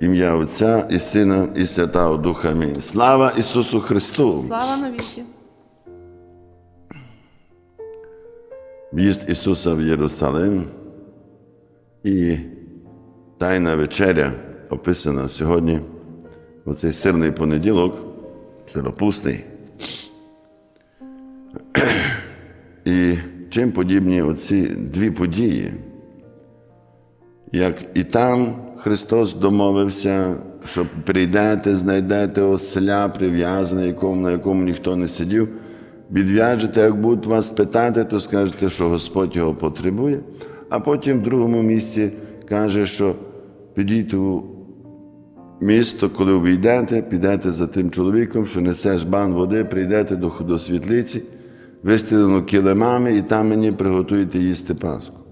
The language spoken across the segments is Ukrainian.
Ім'я Отця і Сина, і Святого Духа. Амінь. Слава Ісусу Христу! Слава навіки! В'їзд Ісуса в Єрусалим і Тайна вечеря описана сьогодні у цей сирний понеділок, сиропусний. І чим подібні оці дві події? Як і там Христос домовився, що прийдете, знайдете осля прив'язане, якому, на якому ніхто не сидів, відв'яжете, як будуть вас питати, то скажете, що Господь його потребує. А потім в другому місці каже, що підіть у місто, коли увійдете, підете за тим чоловіком, що несе жбан води, прийдете до, до світлиці, вистелену килимами, і там мені приготуєте їсти Пасху.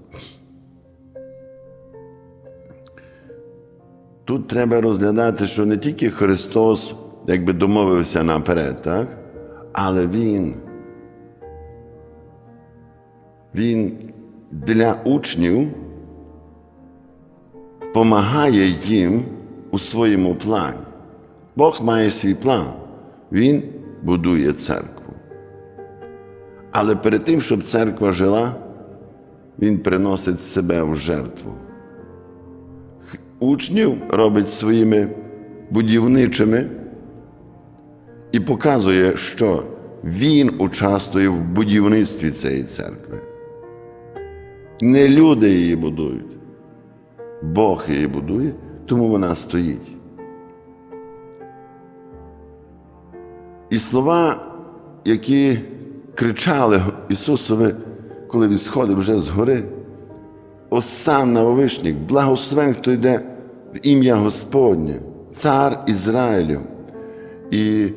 Тут треба розглядати, що не тільки Христос якби домовився наперед, так? але Він, Він для учнів допомагає їм у своєму плані. Бог має свій план. Він будує церкву. Але перед тим, щоб церква жила, Він приносить себе в жертву учнів робить своїми будівничими і показує, що він участвує в будівництві цієї церкви. Не люди її будують, Бог її будує, тому вона стоїть. І слова, які кричали Ісусові, коли Він сходив вже з гори, Осанна Вовишник, благословен, хто йде в ім'я Господнє, цар Ізраїлю. І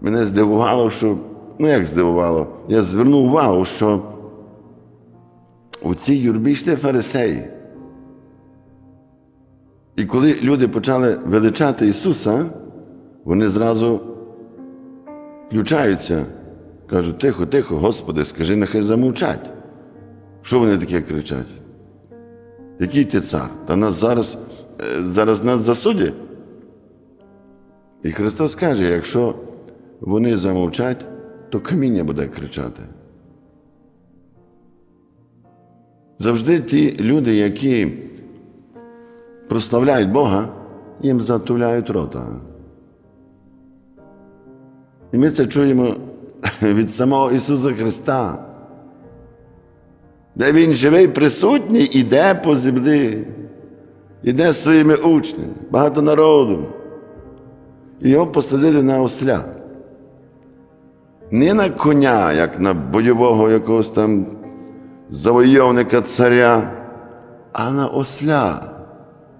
мене здивувало, що, ну як здивувало, я звернув увагу, що у цій юрбі йшли фарисеї. І коли люди почали величати Ісуса, вони зразу включаються, кажуть, тихо, тихо, Господи, скажи, нехай замовчать. Що вони таке кричать? Який ти цар? Та нас зараз, е, зараз нас засудять. І Христос каже, якщо вони замовчать, то каміння буде кричати. Завжди ті люди, які прославляють Бога, їм затуляють рота. І ми це чуємо від самого Ісуса Христа де він живий, присутній, іде по землі, іде своїми учнями, багато народу. І його посадили на осля. Не на коня, як на бойового якогось там завойовника царя, а на осля,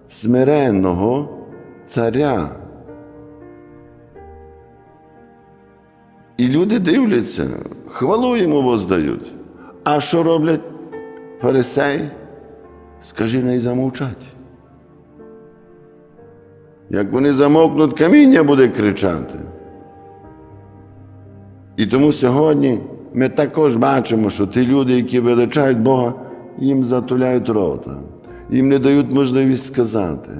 смиренного царя. І люди дивляться, хвалу йому воздають. А що роблять? Фарисей, скажи не замовчать. Як вони замовкнуть, каміння буде кричати. І тому сьогодні ми також бачимо, що ті люди, які величають Бога, їм затуляють рота, їм не дають можливість сказати.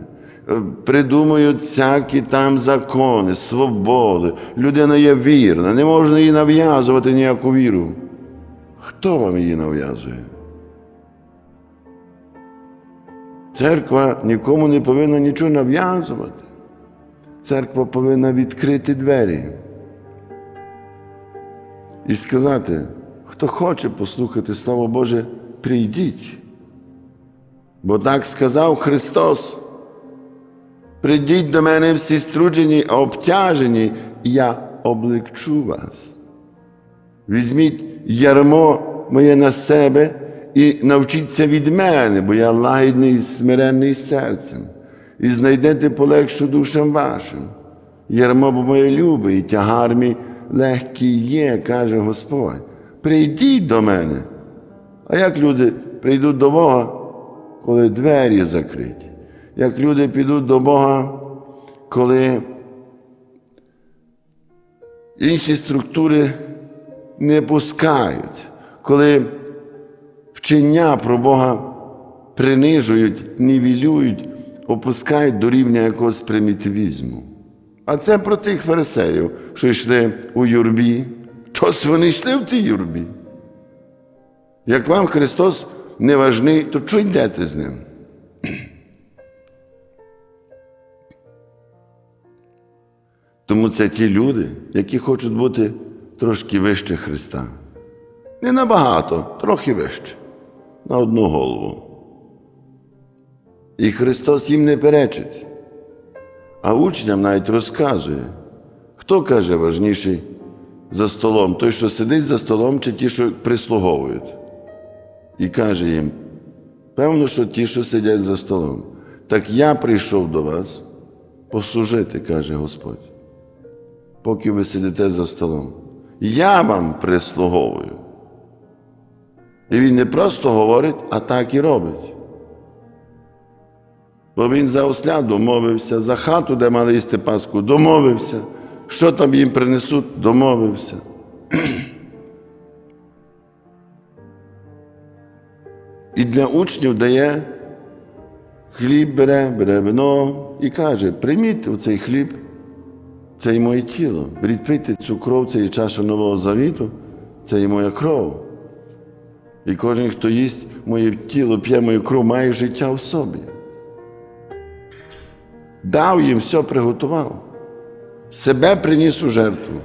Придумують всякі там закони, свободи. Людина є вірна, не можна їй нав'язувати ніяку віру. Хто вам її нав'язує? Церква нікому не повинна нічого нав'язувати. Церква повинна відкрити двері і сказати, хто хоче послухати Слово Боже, прийдіть. Бо так сказав Христос. Прийдіть до мене всі струджені, обтяжені, і я облегчу вас. Візьміть ярмо моє на себе і навчіться від мене, бо я лагідний і смиренний серцем, і знайдете полегшу душам вашим. Ярмо моє любе, і тягар мій легкий є, каже Господь. Прийдіть до мене. А як люди прийдуть до Бога, коли двері закриті? Як люди підуть до Бога, коли інші структури не пускають, коли вчення про Бога принижують, нівелюють, опускають до рівня якогось примітивізму. А це про тих фарисеїв, що йшли у юрбі. Чось вони йшли в тій юрбі. Як вам Христос не важний, то чого йдете з ним? Тому це ті люди, які хочуть бути трошки вище Христа. Не набагато, трохи вище, на одну голову. І Христос їм не перечить, а учням навіть розказує, хто каже важніший за столом, той, що сидить за столом, чи ті, що прислуговують. І каже їм, певно, що ті, що сидять за столом. Так я прийшов до вас послужити, каже Господь, поки ви сидите за столом. Я вам прислуговую. І він не просто говорить, а так і робить. Бо він за осля домовився, за хату, де мали їсти Пасху, домовився, що там їм принесуть, домовився. І для учнів дає хліб бере, бере і каже: прийміть оцей хліб, це і моє тіло. Пийте цю кров, це і чаша Нового Завіту, це і моя кров. І кожен, хто їсть моє тіло, п'є мою кров, має життя в собі. Дав їм все приготував, себе приніс у жертву,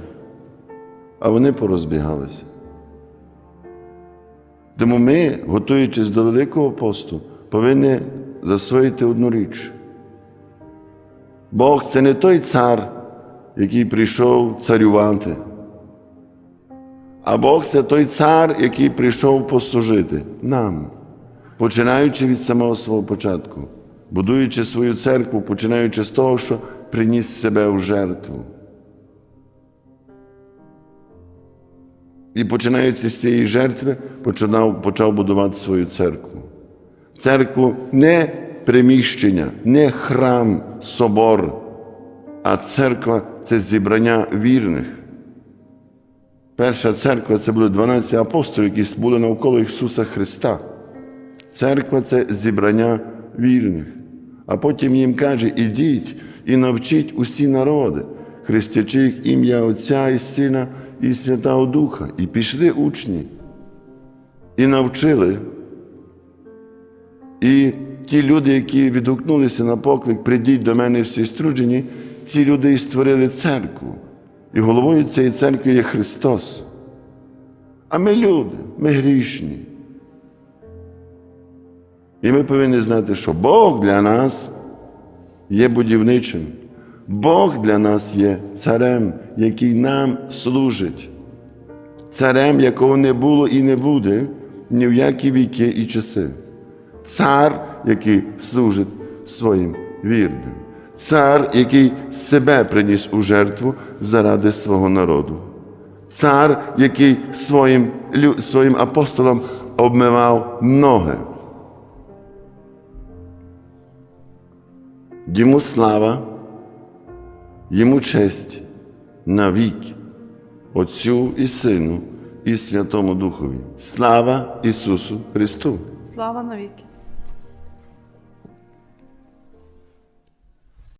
а вони порозбігалися. Тому ми, готуючись до Великого посту, повинні засвоїти одну річ. Бог це не той цар, який прийшов царювати. А Бог це той цар, який прийшов послужити нам, починаючи від самого свого початку, будуючи свою церкву, починаючи з того, що приніс себе в жертву. І починаючи з цієї жертви, починав, почав будувати свою церкву. Церкву не приміщення, не храм, собор, а церква це зібрання вірних. Перша церква це були 12 апостолів, які були навколо Ісуса Христа. Церква це зібрання вірних. А потім їм каже: ідіть і навчіть усі народи, хрестячи їх ім'я Отця і Сина і Святого Духа. І пішли учні, і навчили. І ті люди, які відгукнулися на поклик, прийдіть до мене всі струджені, ці люди і створили церкву. І головою цієї церкви є Христос. А ми люди, ми грішні. І ми повинні знати, що Бог для нас є будівничим. Бог для нас є царем, який нам служить, царем, якого не було і не буде ні в які віки і часи. Цар, який служить своїм вірним. Цар, який себе приніс у жертву заради свого народу. Цар, який своїм, своїм апостолам обмивав ноги. Йому слава, йому честь навіки, Отцю і Сину, і Святому Духові. Слава Ісусу Христу! Слава навіки.